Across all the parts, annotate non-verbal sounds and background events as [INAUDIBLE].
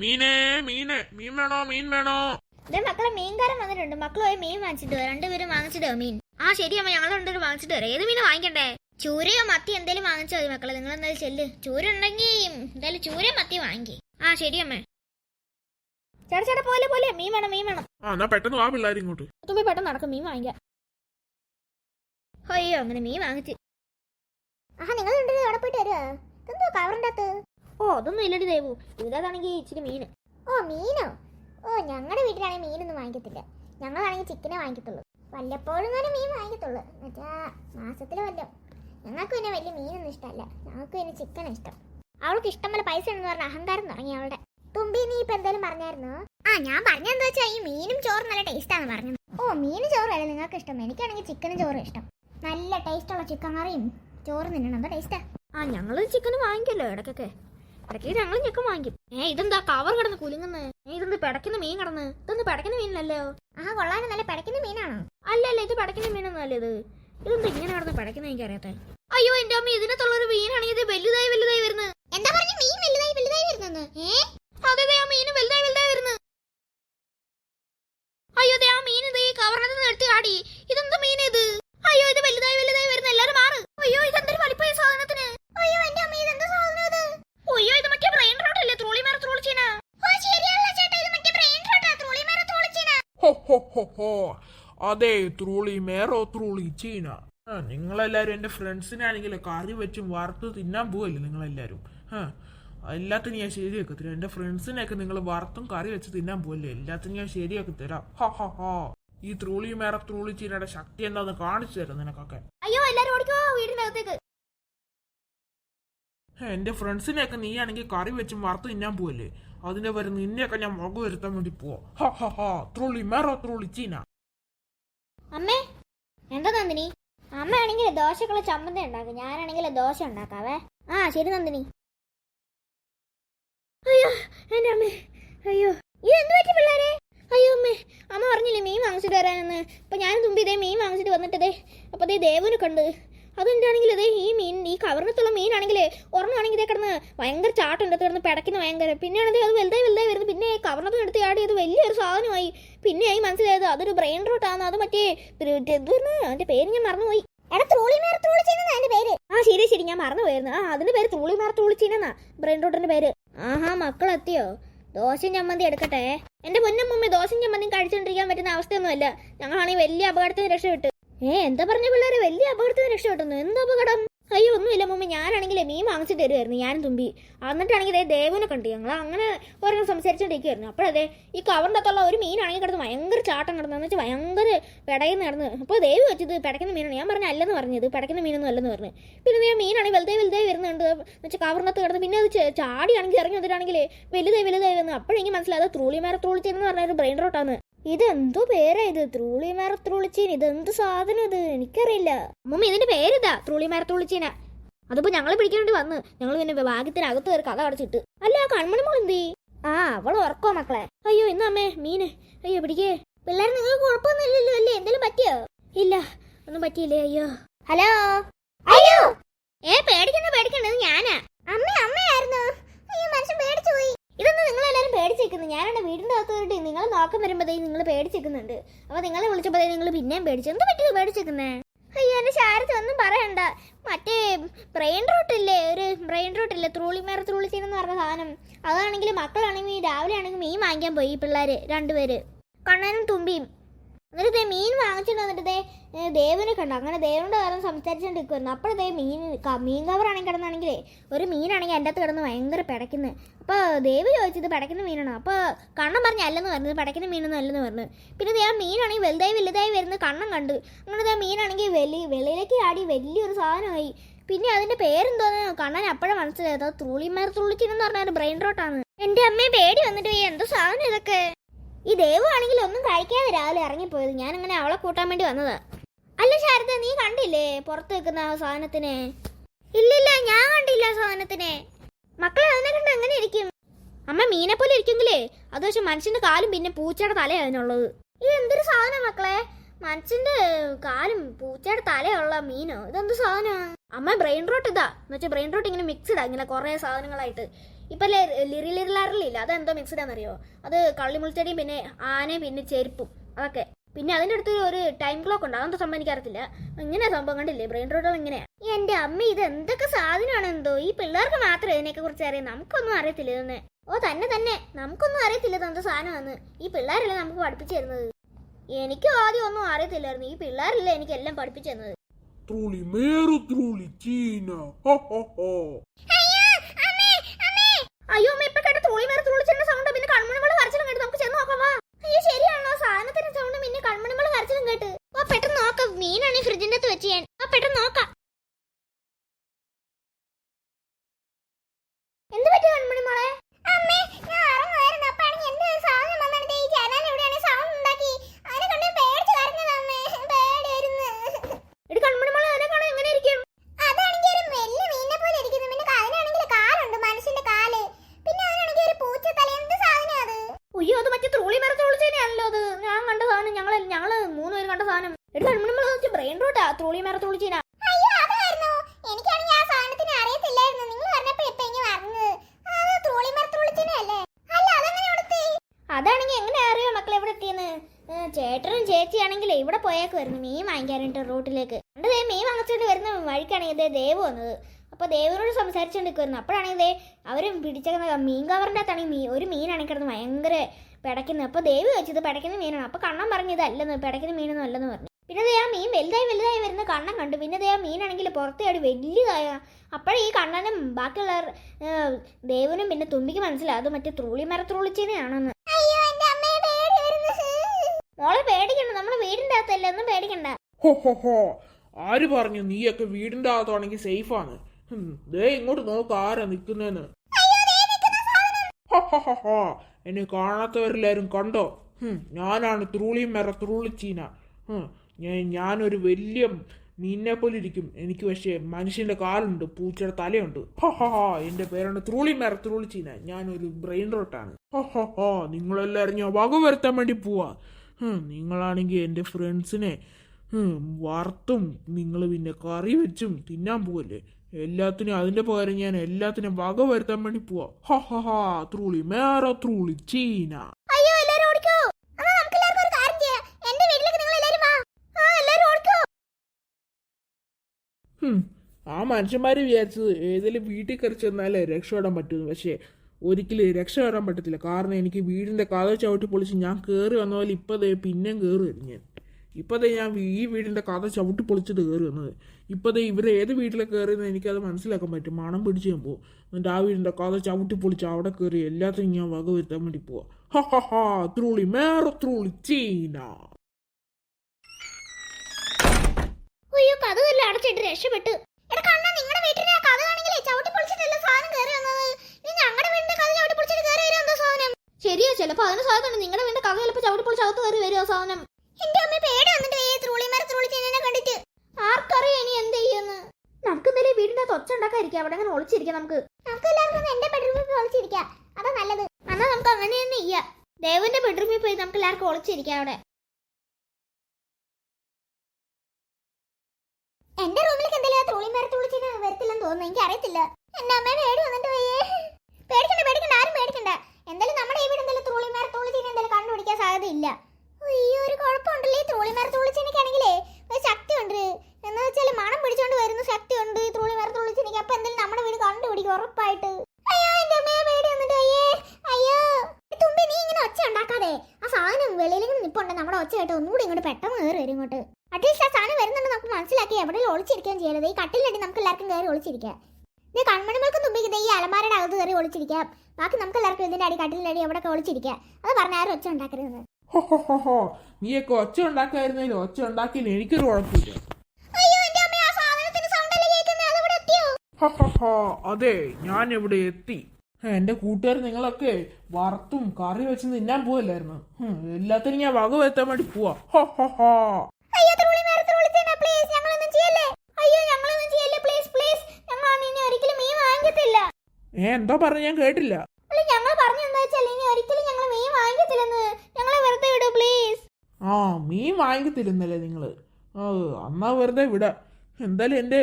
മീനേ മീന് മീൻ വേണോ മീൻ വേണോ? ഇതേ മക്കളെ മീൻകാരൻ വന്നിട്ടുണ്ട്. മക്കൾ പോയി മീൻ വാങ്ങിച്ചിട്ട് വരാം. രണ്ടുപേരും വാങ്ങിച്ചിട്ട് മീൻ. ആ ശരി അമ്മ ഞങ്ങൾ രണ്ടുപേരും വാങ്ങിച്ചിട്ട് വരാം. ഏത് മീൻ വാങ്ങിക്കണ്ടേ? ചൂരയോ മത്തി എന്തേലും വാങ്ങിച്ചോ മതി മക്കളെ. നിങ്ങൾ എന്തായാലും ചെല്ല്. ചൂര ഉണ്ടെങ്കിൽ എന്തായാലും ചൂരയോ മത്തി വാങ്ങിക്കേ. ആ ശരി അമ്മേ. ചേട്ടാ ചേട്ടാ പോലെ പോലെ. മീൻ വേണം മീൻ വേണം. ആ എന്നാ പെട്ടെന്ന് വാ പിള്ളേർ ഇങ്ങോട്ട്. തുമ്പി പെട്ടെന്ന് നടക്കും മീൻ വാങ്ങിക്കാം അയ്യോ അങ്ങനെ മീൻ വാങ്ങിച്ച്. ആഹാ നിങ്ങൾ രണ്ടുപേരും അവിടെ പോയിട്ട് വരുവാ എന്തോ കവറിന്റെ അകത്ത്? ഓ അതൊന്നും ഇല്ലടി ദേവു. ഇതാണെങ്കിൽ ഇച്ചിരി മീൻ. ഓ മീനോ? ഓ ഞങ്ങളുടെ വീട്ടിലാണെങ്കിൽ മീനൊന്നും വാങ്ങിക്കത്തില്ല. ഞങ്ങളാണെങ്കിൽ ചിക്കനെ വാങ്ങിക്കത്തുള്ളൂ. വല്ലപ്പോഴും തന്നെ മീൻ വാങ്ങിക്കത്തുള്ളൂ. എന്നുവെച്ചാ മാസത്തിൽ വല്ല. ഞങ്ങൾക്ക് പിന്നെ വലിയ മീനൊന്നും ഇഷ്ടമല്ല ഞങ്ങൾക്ക് പിന്നെ ചിക്കനാണ് ഇഷ്ടം. അവൾക്ക് ഇഷ്ടം പോലെ പൈസ എന്ന് പറഞ്ഞ അഹങ്കാരം തുടങ്ങി അവളുടെ. തുമ്പി നീ ഇപ്പൊ എന്തായാലും പറഞ്ഞായിരുന്നു? ആ ഞാൻ പറഞ്ഞെന്താ വെച്ചാൽ ഈ മീനും ചോറും നല്ല ടേസ്റ്റാണ് പറഞ്ഞത്. ഓ മീനും ചോറല്ലേ നിങ്ങൾക്ക് ഇഷ്ടം. എനിക്കാണെങ്കിൽ ചിക്കനും ചോറും ഇഷ്ടം. നല്ല ടേസ്റ്റ് ഉള്ള ചിക്കൻ കറിയും ചോറ് തിന്നണം. എന്താ ടേസ്റ്റാ? ആ ഞങ്ങൾ ചിക്കൻ വാങ്ങിക്കല്ലോ ഇടയ്ക്കൊക്കെ ഇടയ്ക്ക് ഞങ്ങൾ ഞെക്കും വാങ്ങിക്കും. ഏ ഇതെന്താ കവർ കിടന്ന് കുലുങ്ങുന്നത് ഏ ഇതെന്ത് പിടയ്ക്കുന്ന മീൻ കിടന്ന്? ഇതൊന്ന് പിടയ്ക്കുന്ന മീനല്ലോ? ആ കൊള്ളാനും നല്ല പിടയ്ക്കുന്ന മീനാണോ? അല്ല അല്ല ഇത് പിടയ്ക്കുന്ന മീനൊന്നും അല്ല ഇത്. ഇതെന്താ ഇങ്ങനെ കിടന്ന് പിടയ്ക്കുന്ന എനിക്ക് അറിയാത്ത അയ്യോ എന്റെ അമ്മ ഇതിനകത്തുള്ള ഒരു മീനാണെങ്കിൽ ഇത് വലുതായി വലുതായി വരുന്നത് എന്താ പറഞ്ഞു മീൻ വലുതായി വലുതായി വരുന്നത് ഏ? അതെ ആ മീൻ വലുതായി വലുതായി വരുന്നത് അയ്യോ ദേ ആ മീൻ ഇത് ഈ കവറിനകത്ത് നിന്ന് എടുത്ത് ആടി ഇതെന്താ മീൻ ഇത്? അയ്യോ ഇത് വലുതായി വലുതായി വരുന്ന. എല്ലാരും മാറ്. അയ്യോ ഇതെന്തൊരു വലിപ്പമായ സാധനത്തിന് അയ്യോ എന്റെ അമ്മ ഇതെന്താ സാധനം ഇത് അയ്യോ ഇത് മറ്റേ ബ്രെയിൻ റോട്ട് അല്ലേ ട്രോളി മേര ട്രോളിച്ചീന ഓ ശരിയല്ല ചേട്ടാ ഇത് മറ്റേ ബ്രെയിൻ റോട്ടാ ട്രോളി മേര ട്രോളിച്ചീന ഹോ ഹോ ഹോ ഹോ അതെ ത്രൂളി മേറോ ത്രൂളി ചീന. ആ നിങ്ങളെല്ലാരും എന്റെ ഫ്രണ്ട്സിനാണെങ്കിൽ കറി വെച്ചും വറുത്ത് തിന്നാൻ പോവല്ലേ നിങ്ങളെല്ലാരും? ആ എല്ലാത്തിനും ഞാൻ ശരിയാക്കി തരാം. എന്റെ ഫ്രണ്ട്സിനെയൊക്കെ നിങ്ങൾ വറുത്തും കറി വെച്ച് തിന്നാൻ പോവല്ലേ? എല്ലാത്തിനും ഞാൻ ശരിയാക്കി തരാം. ഹോ ഹോ ഹോ. ഈ ത്രൂളി മേറ ത്രൂളി ചീനയുടെ ശക്തി എന്താന്ന് കാണിച്ചു തരാം നിനക്കൊക്കെ. അയ്യോ എല്ലാരും ഓടിക്കോ വീടിനകത്തേക്ക്. എന്റെ ഫ്രണ്ട്സിനെയൊക്കെ നീ ആണെങ്കിൽ കറി വെച്ചും വറുത്ത് തിന്നാൻ പോവല്ലേ? അതിന്റെ വരെ നിന്നെയൊക്കെ ഞാൻ മുഖ വരുത്താൻ വേണ്ടി പോവാ. ഹോ ഹോ ഹോ. ത്രൂളി മേറോ ത്രൂളി ചീന. അമ്മേ എന്താ നന്ദിനി? അമ്മ ആണെങ്കിൽ ദോശക്കുള്ള ചമ്മന്തി ഉണ്ടാക്കും. ഞാനാണെങ്കിൽ ദോശ ഉണ്ടാക്കാവേ. ആ ശരി നന്ദിനി. അയ്യോ എന്റെ അമ്മേ. അയ്യോ. ഇത് എന്ത് പറ്റി പിള്ളേരെ? അയ്യോ അമ്മേ. അമ്മ പറഞ്ഞില്ലേ മീൻ വാങ്ങിച്ചിട്ട് വരാനെന്ന്. അപ്പൊ ഞാൻ തുമ്പി ഇതേ മീൻ വാങ്ങിച്ചിട്ട് വന്നിട്ടതേ. അപ്പൊ ദേ ദേവനെ അതെന്താണെങ്കിൽ അതേ ഈ മീൻ ഈ കവറിനകത്തുള്ള മീനാണെങ്കിൽ ഒരെണ്ണമാണെങ്കിൽ ഇതേ കിടന്ന് ഭയങ്കര ചാട്ടുണ്ട്. കിടന്ന് പിടയ്ക്കുന്ന ഭയങ്കര. പിന്നെയാണെങ്കിൽ അത് വലുതായി വലുതായി വരുന്നത് പിന്നെ കവറിനകത്ത് എടുത്ത് ആടി അത് വലിയൊരു സാധനമായി. പിന്നെ പിന്നെയായി മനസ്സിലായത് അതൊരു ബ്രെയിൻ റോട്ടാണ് അത് മറ്റേ ഇതെന്ന് അതിന്റെ പേര് ഞാൻ മറന്നുപോയി. പേര്. ആ ശരി ശരി. ഞാൻ മറന്നുപോയിരുന്നു ആ അതിന്റെ പേര് ത്രൂളിമാർ ത്രൂളിച്ചീനെന്നാ ബ്രെയിൻ റോട്ടിന്റെ പേര്. ആഹാ മക്കളെത്തിയോ? ദോശയും ചമ്മന്തി എടുക്കട്ടെ. എന്റെ പൊന്നമ്മമ്മ ദോശയും ചമ്മന്തിയും കഴിച്ചോണ്ടിരിക്കാൻ പറ്റുന്ന അവസ്ഥയൊന്നുമല്ല. ഞങ്ങളാണെങ്കിൽ വലിയ അപകടത്തിന് രക്ഷപ്പെട്ടു. ഏ എന്താ പറഞ്ഞ പിള്ളേരെ? വലിയ അപകടത്തിൽ നിന്ന് രക്ഷപ്പെട്ടു എന്താ അപകടം? അയ്യോ ഒന്നുമില്ല മമ്മി ഞാനാണെങ്കിൽ മീൻ വാങ്ങിച്ചിട്ട് തരുമായിരുന്നു ഞാനും തുമ്പി. എന്നിട്ടാണെങ്കിൽ ദേ ദേവനെ കണ്ടു ഞങ്ങൾ അങ്ങനെ ഓരോ സംസാരിച്ചോണ്ടിരിക്കുവായിരുന്നു. അപ്പോഴതേ ഈ കവറിന്റെ അകത്തുള്ള ഒരു മീനാണെങ്കിൽ കിടന്ന് ഭയങ്കര ചാട്ടം കിടന്നു വെച്ചാൽ ഭയങ്കര പിടയെന്ന് കിടന്ന്. അപ്പോൾ ദേവി വെച്ചത് പിടയ്ക്കുന്ന മീനാണ്. ഞാൻ പറഞ്ഞ അല്ലെന്ന് പറഞ്ഞത് പിടയ്ക്കുന്ന മീനൊന്നും അല്ലെന്ന് പറഞ്ഞു. പിന്നെ ഞാൻ മീനാണെങ്കിൽ വലുതായി വലുതായി വരുന്നുണ്ട് വെച്ചാൽ കവറിനകത്ത് കിടന്ന് പിന്നെ അത് ചാടിയാണെങ്കിൽ ഇറങ്ങി വന്നിട്ടാണെങ്കിൽ വലുതായി വലുതായി വന്നു അപ്പോഴെങ്കിൽ മനസ്സിലായത് ത്രൂളിമാരെ ത്രൂളിച്ചെന്ന് പറഞ്ഞ ഒരു ബ്രെയിൻ റോട്ടാണ് ഇതെന്തോ പേരാ ഇത്? ത്രൂളിമേര ത്രൂളിച്ചീൻ ഇതെന്ത് സാധനം ഇത്? എനിക്കറിയില്ല. മമ്മി ഇതിന്റെ പേരിതാ ത്രൂളിമേര ത്രൂളിച്ചീന അതിപ്പോ ഞങ്ങൾ പിടിക്കേണ്ടി വന്ന് ഞങ്ങൾ പിന്നെ ഭാഗ്യത്തിനകത്ത് കയറി കഥ അടച്ചിട്ട്. അല്ല ആ കൺമണി മോൾ എന്തി ആ അവൾ ഉറക്കോ മക്കളെ. അയ്യോ ഇന്ന് അമ്മേ മീന്. അയ്യോ പിടിക്കേ. പിള്ളേർ നിങ്ങൾക്ക് കുഴപ്പമൊന്നുമില്ലല്ലോ അല്ലേ? എന്തെങ്കിലും പറ്റിയോ? ഇല്ല ഒന്നും പറ്റിയില്ലേ? അയ്യോ. ഹലോ? അയ്യോ! ഏ പേടിക്കണ്ട പേടിക്കണ്ടത് ഞാനാ. അമ്മ അമ്മയായിരുന്നു? അയ്യോ മനുഷ്യൻ പേടിച്ചു പോയി ഇതൊന്നും നിങ്ങൾ എല്ലാവരും പേടിച്ചേക്കുന്നു. ഞാനെന്റെ വീടിന്റെ അകത്ത് കയറിട്ട് നിങ്ങൾ നോക്കാൻ വരുമ്പോഴേ നിങ്ങൾ പേടിച്ചേക്കുന്നുണ്ട്. അപ്പോൾ നിങ്ങളെ വിളിച്ചപ്പോഴേ നിങ്ങൾ പിന്നെയും പേടിച്ചു. എന്ത് പറ്റിയത് പേടിച്ചേക്കുന്നേ? അയ്യോ എന്റെ ശാരദ ഒന്നും പറയണ്ട. മറ്റേ ബ്രെയിൻ റൂട്ടില്ലേ ഒരു ബ്രെയിൻ റൂട്ടില്ലേ ത്രൂളിമേർ ത്രൂളി എന്ന് പറഞ്ഞ സാധനം. അതാണെങ്കിൽ മക്കളാണെങ്കിൽ രാവിലെ ആണെങ്കിൽ മീൻ വാങ്ങിക്കാൻ പോയി ഈ പിള്ളേര് രണ്ടുപേര്. കണ്ണനും തുമ്പിയും. എന്നിട്ട് മീൻ വാങ്ങിച്ചിട്ട് വന്നിട്ട് ദേവനെ കണ്ടു. അങ്ങനെ ദേവനോട് കാര്യം സംസാരിച്ചുകൊണ്ടിരിക്കുമായിരുന്നു ദേ മീൻ മീൻ കവറാണെങ്കിൽ കിടന്നാണെങ്കിലേ ഒരു മീനാണെങ്കിൽ എന്റെ അകത്ത് കിടന്ന് ഭയങ്കര പിടയ്ക്കുന്നത് അപ്പോൾ ദേവ് ചോദിച്ചത് പിടയ്ക്കുന്ന മീനാണോ? അപ്പോൾ കണ്ണം പറഞ്ഞ അല്ലെന്ന് പറഞ്ഞത് പിടയ്ക്കുന്ന മീനൊന്നും അല്ലെന്ന് പറഞ്ഞു. പിന്നെ ദേ ആ മീനാണെങ്കിൽ വലുതായി വലുതായി വരുന്ന കണ്ണം കണ്ടു. അങ്ങനെ ദേ മീനാണെങ്കിൽ വലിയ വെളിയിലേക്ക് ആടി വലിയൊരു സാധനമായി. പിന്നെ അതിന്റെ പേരെന്തോന്ന് കണ്ണൻ അപ്പോഴാണ് മനസ്സിലായത്? തുള്ളിമേർ തുള്ളിച്ചിനെന്ന് പറഞ്ഞാൽ ബ്രെയിൻ റോട്ടാണ് എന്റെ അമ്മയെ പേടി വന്നിട്ട് എന്തോ സാധനം ഇതൊക്കെ? ഈ ദേവു ആണെങ്കിൽ ഒന്നും കഴിക്കാതെ രാവിലെ ഇറങ്ങിപ്പോയത്. ഞാൻ അങ്ങനെ അവളെ കൂട്ടാൻ വേണ്ടി വന്നത്. അല്ല ശാരദ നീ കണ്ടില്ലേ? പുറത്ത് വെക്കുന്ന ആ സാധനത്തിനെ. ഇല്ലില്ല ഞാൻ കണ്ടില്ല സാധനത്തിനെ. മക്കളെ അതിനെ കണ്ട് എങ്ങനെ ഇരിക്കും? അമ്മ മീനെ പോലെ ഇരിക്കുന്നില്ലേ അത് പക്ഷെ മനുഷ്യന്റെ കാലും പിന്നെ പൂച്ചയുടെ തലയാണ് അതിനുള്ളത്. ഇത് എന്തൊരു സാധനം മക്കളെ? മനുഷ്യന്റെ കാലും പൂച്ചയുടെ തലയുള്ള മീനോ? ഇതെന്ത് സാധനമാണ് അമ്മ ബ്രെയിൻ റോട്ട് ഇതാ. എന്ന് വെച്ചാൽ ബ്രെയിൻ റോട്ട് ഇങ്ങനെ മിക്സ് മിക്സ്ഡാ ഇങ്ങനെ കുറേ സാധനങ്ങളായിട്ട്. ഇപ്പൊ ലിറിലിറിലാറിലില്ല അതെന്തോ മിക്സ് ആണെന്നറിയോ അത് കള്ളിമുൾച്ചെടിയും പിന്നെ ആനയും പിന്നെ ചെരുപ്പും അതൊക്കെ. പിന്നെ അതിന്റെ അടുത്ത് ഒരു ടൈം ക്ലോക്ക് ഉണ്ട്. അതൊന്നും സംഭവം ഇങ്ങനെ സംഭവം കണ്ടില്ലേ? ബ്രെയിൻ റോഡുകൾ ഇങ്ങനെയാ. എന്റെ അമ്മ ഇത് എന്തൊക്കെ സാധനമാണ് എന്തോ? ഈ പിള്ളേർക്ക് മാത്രമേ ഇതിനെയൊക്കെ കുറിച്ച് അറിയാം. നമുക്കൊന്നും അറിയത്തില്ല ഇതൊന്ന്. ഓ തന്നെ തന്നെ. നമുക്കൊന്നും അറിയത്തില്ല ഇത് എന്താ സാധനമാണ് ഈ പിള്ളേരല്ലേ നമുക്ക് പഠിപ്പിച്ചു തരുന്നത്? എനിക്കും ആദ്യം ഒന്നും അറിയത്തില്ലായിരുന്നു. ഈ പിള്ളേരല്ലേ എനിക്ക് എല്ലാം പഠിപ്പിച്ചു തന്നത് ത്രൂളി മേറു ത്രൂളി ചീന ഹോ ഹോ ഹോ അയ്യോ അമ്മ ഇപ്പൊ കേട്ട് തുള്ളി വേറെ തുള്ളിച്ചെന്ന സൗണ്ട് പിന്നെ കൺമണിമൾ കരച്ചിലും കേട്ട് നമുക്ക് ചെന്ന് നോക്കാവാ അയ്യോ ശരിയാണോ? സാധനത്തിന്റെ സൗണ്ട് പിന്നെ കൺമണിമൾ കരച്ചിലും കേട്ട്. വാ പെട്ടെന്ന് നോക്കാം. മീനാണ് ഫ്രിഡ്ജിന്റെ അകത്ത് വെച്ച് ഞാൻ. വാ പെട്ടെന്ന് നോക്കാം എന്ത് പറ്റി കൺമണിമളെ അമ്മേ ഞാൻ ഇറങ്ങുമായിരുന്നു അപ്പാണെങ്കിൽ എന്റെ സാധനം വന്നിട്ട് ഈ ജനാല എവിടെയാണ് സൗണ്ട് ഉണ്ടാക്കി അതിനെ കണ്ട് പേടിച്ച് കരഞ്ഞത് അമ്മേ പേടിയായിരുന്നു എടി കൺമണിമളെ അതിനെ കാണാൻ എങ്ങനെ ഇരിക്കും അതാണെങ്കിൽ ഒരു മെല്ല് മീനിനെ പോലെ ഇരിക്കുന്നു പിന്നെ അതിനാണെങ്കിൽ കാലുണ്ട് മനുഷ്യന്റെ കാൽ പിന്നെ അതിനാണെങ്കിൽ ഒരു പൂച്ചത്തല എന്ത് സാധനം അത് അയ്യോ അത് മറ്റേ ത്രോളി മരത്ത് വിളിച്ചതിനാണല്ലോ അത് ഞാൻ കണ്ട സാധനം ഞങ്ങൾ ഞങ്ങൾ മൂന്ന് പേര് കണ്ട സാധനം ബ്രെയിൻ റൂട്ടാ ത്രോളി മരത്ത് വിളിച്ചതിനാ അയ്യോ അതായിരുന്നു എനിക്കാണെങ്കിൽ ആ സാധനത്തിന് അറിയത്തില്ലായിരുന്നു നിങ്ങൾ പറഞ്ഞപ്പോ പറഞ്ഞത് അത് ത്രോളി അല്ല അതെങ്ങനെ ഇവിടുത്തെ അതാണെങ്കിൽ എങ്ങനെ അറിയോ മക്കളെ എവിടെ എത്തിയെന്ന്? ചേട്ടനും ചേച്ചിയാണെങ്കിൽ ഇവിടെ പോയേക്കുമായിരുന്നു മീൻ വാങ്ങിക്കാനായിട്ട് റോട്ടിലേക്ക്. പണ്ട് മീൻ വാങ്ങിച്ചുകൊണ്ട് വരുന്ന വഴിക്കാണെങ്കിൽ ഇതേ ദേവ് വന്നത്. അപ്പോൾ ദേവിനോട് സംസാരിച്ചുകൊണ്ട് നിൽക്കുമായിരുന്നു അപ്പോഴാണെങ്കിൽ ദേ അവരും പിടിച്ചേക്കുന്ന മീൻ കവറിന്റെ അകത്താണെങ്കിൽ മീൻ ഒരു മീനാണെങ്കിൽ കിടന്ന് ഭയങ്കര പിടയ്ക്കുന്നത്. അപ്പോൾ ദേവി വെച്ചത് പിടയ്ക്കുന്ന മീനാണ്. അപ്പോൾ കണ്ണം പറഞ്ഞു ഇതല്ലെന്ന് പിടയ്ക്കുന്ന മീനൊന്നും അല്ലെന്ന് പറഞ്ഞു. പിന്നെ ദേ ആ മീൻ വലുതായി വലുതായി വരുന്ന കണ്ണൻ കണ്ടു. പിന്നെ ദേ ആ മീനാണെങ്കിൽ പുറത്തേടി വലിയതായ അപ്പോഴേ ഈ കണ്ണനും ബാക്കിയുള്ള ദേവനും പിന്നെ തുമ്പിക്ക് മനസ്സിലായി. അത് മറ്റേ ത്രൂളി മരത്രൂളിച്ചേനെയാണെന്ന് മോളെ പേടിക്കണ്ട നമ്മൾ വീടിന്റെ അകത്തല്ലേ ഒന്നും പേടിക്കണ്ട. ഹോ ഹോ ഹോ. ആര് പറഞ്ഞു നീയൊക്കെ വീടിന്റെ അകത്താണെങ്കിൽ സേഫാണ്? ആണ് ദേ ഇങ്ങോട്ട് നോക്ക് ആരാ നിക്കുന്നേന്ന്. എന്നെ കാണാത്തവരെല്ലാരും കണ്ടോ? ഞാനാണ് ത്രൂളി മെറ ത്രൂളിച്ചീന ഞാനൊരു വലിയ മീനിനെ പോലെ ഇരിക്കും. എനിക്ക് പക്ഷേ മനുഷ്യന്റെ കാലുണ്ട് പൂച്ചയുടെ തലയുണ്ട്. ഹോ ഹോ ഹോ എന്റെ പേരാണ് ത്രൂളി മേർ ത്രൂളി ചീന ഞാനൊരു ബ്രെയിൻ റോട്ടാണ്. ഹോ ഹോ ഹോ നിങ്ങളെല്ലാരും അറിഞ്ഞോ? വക വരുത്താൻ വേണ്ടി പോവാ. നിങ്ങളാണെങ്കിൽ എന്റെ ഫ്രണ്ട്സിനെ വറുത്തും നിങ്ങൾ പിന്നെ കറി വെച്ചും തിന്നാൻ പോവല്ലേ? എല്ലാത്തിനും അതിന്റെ പകരം ഞാൻ എല്ലാത്തിനും വക വരുത്താൻ വേണ്ടി പോവാ. ഹോ ഹോ ഹ ത്രൂളി മേറ ത്രൂളി ചീന അയ്യോ എല്ലാരും ഓടിക്കോ എന്നാ നമുക്ക് എല്ലാവർക്കും ഒരു കാര്യം ചെയ്യാം എന്റെ വീട്ടിലേക്ക് നിങ്ങൾ എല്ലാരും വാ ആ എല്ലാരും ഓടിക്കോ ഹും, ആ മനുഷ്യന്മാർ വിചാരിച്ചത് ഏതെങ്കിലും വീട്ടിൽ കയറി ചെന്നാലേ രക്ഷപ്പെടാൻ പറ്റുന്നു പക്ഷേ ഒരിക്കലും രക്ഷപ്പെടാൻ പറ്റത്തില്ല. കാരണം എനിക്ക് വീടിന്റെ കഥ ചവിട്ടി പൊളിച്ച് ഞാൻ കയറി വന്ന പോലെ ഇപ്പൊ ദേ പിന്നെയും കയറി വരും ഞാൻ. ഇപ്പൊ ദേ ഞാൻ ഈ വീടിന്റെ കഥ ചവിട്ടി പൊളിച്ചിട്ട് കയറി വന്നത്. ഇപ്പൊ ഇവരെ ഏത് വീട്ടിലെ കയറിയെന്ന് എനിക്കത് മനസ്സിലാക്കാൻ പറ്റും. മണം പിടിച്ച് ഞാൻ പോകും എന്നിട്ട് ആ വീടിന്റെ കഥ ചവിട്ടി പൊളിച്ച് അവിടെ കയറി എല്ലാത്തിനും ഞാൻ വക വരുത്താൻ വേണ്ടി പോവാം. ഹ ഹ ഹ ത്രൂളി മേറ ത്രൂളി ചീന. അയ്യോ അടച്ചിട്ട് രക്ഷപ്പെട്ടു. എടാ കണ്ണാ നിങ്ങളുടെ വീട്ടിലെ കഥ ആണെങ്കിലേ ചവിട്ടി പൊളിച്ചിട്ടല്ല സാധനം കയറി വന്നത്? നീ ഞങ്ങളുടെ വീടിന്റെ കഥ ചവിട്ടി പൊളിച്ചിട്ട് കയറി വരും എന്താ സാധനം? ശരിയാ ചിലപ്പോ അതിന് സാധനം നിങ്ങളുടെ വീടിന്റെ കഥ ചിലപ്പോ ചവിട്ടി പൊളിച്ച് അകത്ത് കയറി വരുമോ സാധനം? എന്റെ അമ്മ പേടി വന്നിട്ട് ഈ കണ്ടിട്ട്. ആർക്കറിയാം ഇനി എന്ത് ചെയ്യുന്നു? നമുക്ക് എന്തായാലും വീടിന്റെ തൊച്ചുണ്ടാക്കാതിരിക്കാം അവിടെ അങ്ങനെ ഒളിച്ചിരിക്കാം നമുക്ക്. നമുക്ക് എല്ലാവർക്കും എന്റെ ബെഡ്റൂമിൽ ഒളിച്ചിരിക്കാം. അതാ നല്ലത്. എന്നാ നമുക്ക് അങ്ങനെ തന്നെ ചെയ്യാം. ദേവന്റെ ബെഡ്റൂമിൽ പോയി നമുക്ക് എല്ലാവർക്കും ഒളിച്ചിരിക്കാം അവിടെ. എന്റെ റൂമിലേക്ക് എന്തെങ്കിലും ട്രോളിംഗ് മരത്ത് വിളിച്ചിട്ട് വരത്തില്ലെന്ന് തോന്നുന്നു. എനിക്ക് അറിയത്തില്ല. എന്റെ അമ്മ പേടി വന്നിട്ട് പോയേ. പേടിക്കണ്ട പേടിക്കണ്ട ആരും പേടിക്കണ്ട. എന്തായാലും നമ്മുടെ ഈ വീട് എന്തായാലും ട്രോളി മരത്ത് വിളിച്ചിട്ട് എന്തായാലും കണ്ടുപിടിക്കാൻ സാധ്യതയില്ല. അയ്യോ ഒരു കുഴപ്പമുണ്ടല്ലോ. ഈ ട്രോളി മരത്ത് വിളിച്ചെനിക്കാണെങ്കിലേ ഒരു ശക്തി ഉണ്ട് എന്ന് വെച്ചാൽ മണം പിടിച്ചോണ്ട് വരുന്ന ശക്തി ഉണ്ട് ഈ ട്രോളി മരത്ത് വിളിച്ചെനിക്ക് അപ്പൊ എന്തായാലും നമ്മുടെ വീട് കണ്ടുപിടിക്കും ഉറപ്പായിട്ട് അയ്യോ എന്റെ അമ്മയെ പേടി വന്നിട്ട് അയ്യേ അയ്യോ തുമ്പി നീ ഇങ്ങനെ ഒച്ച ഉണ്ടാക്കാതെ ആ സാധനം വെളിയിലിങ്ങനെ നിപ്പുണ്ട് നമ്മുടെ ഒച്ച കേട്ടോ ഒന്നുകൂടി ഇങ്ങോട്ട് പെട്ടെന്ന് കയറി വരും ഇങ്ങോട്ട് അറ്റ്ലീസ്റ്റ് ആ സാധനം വരുന്നുണ്ട് നമുക്ക് ഒളിച്ചിരിക്കാൻ ചെയ്യരുത്. ഈ കട്ടിലിനടി നമുക്ക് എല്ലാവർക്കും കയറി ഒളിച്ചിരിക്കാം. ഇത് കൺമണികൾക്ക് തുമ്പിക്ക് ഈ അലമാരയുടെ അകത്ത് കയറി ഒളിച്ചിരിക്കാം. ബാക്കി നമുക്ക് എല്ലാവർക്കും ഇതിന്റെ അടി കട്ടിലിനടി എവിടെ ഒളിച്ചിരിക്കാം. അത് പറഞ്ഞ ആരും ഒച്ച ഉണ്ടാക്കരുത്. നീ ഒക്കെ നീയൊക്കെ ഒച്ച ഉണ്ടാക്കായിരുന്നതിൽ ഒച്ച ഉണ്ടാക്കിയതിന് എനിക്കൊരു കുഴപ്പമില്ല അത് ഞാൻ ഇവിടെ എത്തി. എന്റെ കൂട്ടുകാർ നിങ്ങളൊക്കെ വറുത്തും കറി വെച്ച് തിന്നാൻ പോവല്ലായിരുന്നു. എല്ലാത്തിനും ഞാൻ വക വരുത്താൻ വേണ്ടി പോവാ ഹോ ഹോ ഹോ അയ്യോ ത്രുളി നേരത്തെ വിളിച്ചേനാ പ്ലീസ് ഞങ്ങളൊന്നും ചെയ്യല്ലേ അയ്യോ ഞങ്ങളൊന്നും ചെയ്യല്ലേ പ്ലീസ് പ്ലീസ് ഞങ്ങൾ ഇനി ഒരിക്കലും മീൻ വാങ്ങിക്കത്തില്ല ഏ എന്തോ പറഞ്ഞു ഞാൻ കേട്ടില്ല. ഞങ്ങൾ പറഞ്ഞു എന്താ വെച്ചാൽ ഇനി ഒരിക്കലും ഞങ്ങൾ മീൻ വാങ്ങിക്കത്തില്ലെന്ന്. ഞങ്ങളെ വെറുതെ വിടൂ പ്ലീസ് ആ മീൻ വാങ്ങിക്കത്തില്ലെന്നല്ലേ നിങ്ങൾ? അന്നാ വെറുതെ വിട. എന്തായാലും എന്റെ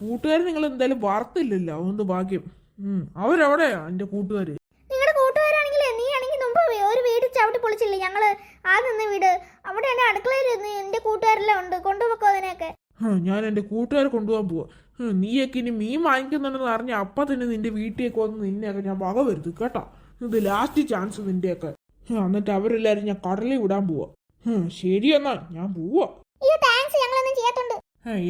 കൂട്ടുകാർ നിങ്ങൾ എന്തായാലും വാർത്തില്ലല്ലോ അതുകൊണ്ട് ഭാഗ്യം. അവരവിടെയാ നിങ്ങളുടെ കൂട്ടുകാരാണെങ്കിലേ നീ ആണെങ്കിൽ മുമ്പ് ഒരു വീട് ചവിട്ടി പൊളിച്ചില്ലേ? ഞങ്ങൾ ആ നിന്ന വീട്. അവിടെ അടുക്കളയിൽ കൂട്ടുകാരെല്ലാം ഉണ്ട്. കൊണ്ടുപോക്കോ ഞാൻ എന്റെ കൂട്ടുകാരെ കൊണ്ടുപോകാൻ പോവാ. നീയൊക്കെ ഇനി മീൻ വാങ്ങിക്കുന്നുണ്ടെന്ന് അറിഞ്ഞ അപ്പം തന്നെ നിന്റെ വീട്ടിലേക്ക് വന്ന് നിന്നെയൊക്കെ ഞാൻ വക വരുത്തു കേട്ടോ. ഇത് ലാസ്റ്റ് ചാൻസ് നിന്റെയൊക്കെ. എന്നിട്ട് അവരെല്ലാരും ഞാൻ കടലിൽ വിടാൻ പോവാ. ശരി എന്നാ ഞാൻ പോവാ.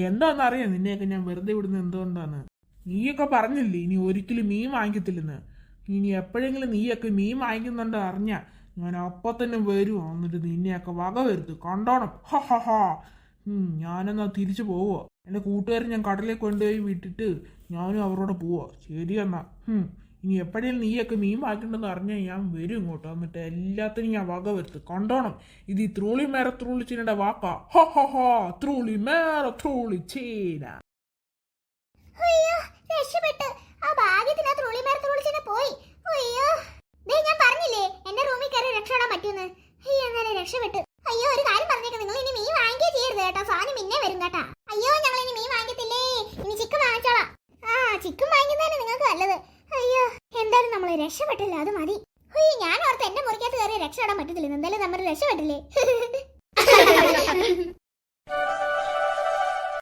എന്താണെന്നറിയാം നിന്നെയൊക്കെ ഞാൻ വെറുതെ വിടുന്നത് എന്തുകൊണ്ടാണ് നീയൊക്കെ പറഞ്ഞില്ലേ ഇനി ഒരിക്കലും മീൻ വാങ്ങിക്കത്തില്ലെന്ന്. ഇനി എപ്പോഴെങ്കിലും നീയൊക്കെ മീൻ വാങ്ങിക്കുന്നുണ്ട് അറിഞ്ഞ ഞാൻ അപ്പൊ തന്നെ വരും എന്നിട്ട് നിന്നെയൊക്കെ വക വരുത്തു കണ്ടോണം. ഹ ഹ ഹാ. ഞാനെന്നാ തിരിച്ചു പോവോ എന്റെ കൂട്ടുകാരൻ ഞാൻ കടലിൽ കൊണ്ടുപോയി വിട്ടിട്ട് ഞാനും അവരോട് പോവാ. ശരി എന്നാ. ഇനി എപ്പോഴേലും നീയൊക്കെ മീൻ വാങ്ങിക്കണ്ടെന്ന് അറിഞ്ഞാൽ ഞാൻ വരും ഇങ്ങോട്ട്. എന്നിട്ട് എല്ലാത്തിനും ഞാൻ വക വരുത്ത്. കണ്ടോണം. ഇത് ഈ ത്രൂളി മേര ത്രൂളി ചീനയുടെ വാക്കാ ഹോ ഹോ ഹോ. ത്രൂളി മേര ത്രൂളി ചീന. അയ്യോ രക്ഷപ്പെട്ട്. ആ ഭാഗ്യത്തിനകത്ത് റോളിമേരത്ത് വിളിച്ചെന്നെ പോയി. അയ്യോ. ദേ ഞാൻ പറഞ്ഞില്ലേ എന്റെ റൂമിൽ കയറി രക്ഷപ്പെടാൻ പറ്റുമെന്ന്. അയ്യോ എന്നാലും രക്ഷപ്പെട്ട്. അയ്യോ ഒരു കാര്യം പറഞ്ഞേക്കാം. നിങ്ങൾ ഇനി മീൻ വാങ്ങിക്കേ ചെയ്യരുത് കേട്ടോ. സാധനം പിന്നെ വരും കേട്ടാ. അയ്യോ ഞങ്ങൾ ചിക്കൻ വാങ്ങിക്കുന്നതന്നെ നിങ്ങൾക്ക് നല്ലത്. അയ്യോ എന്തായാലും നമ്മൾ രക്ഷപ്പെട്ടില്ല അത് മതി. അയ്യോ ഞാൻ ഓർത്ത് എന്റെ മുറിക്കാത്ത കയറി രക്ഷപ്പെടാൻ പറ്റത്തില്ല. എന്തായാലും നമ്മൾ രക്ഷപ്പെട്ടില്ലേ? [LAUGHS]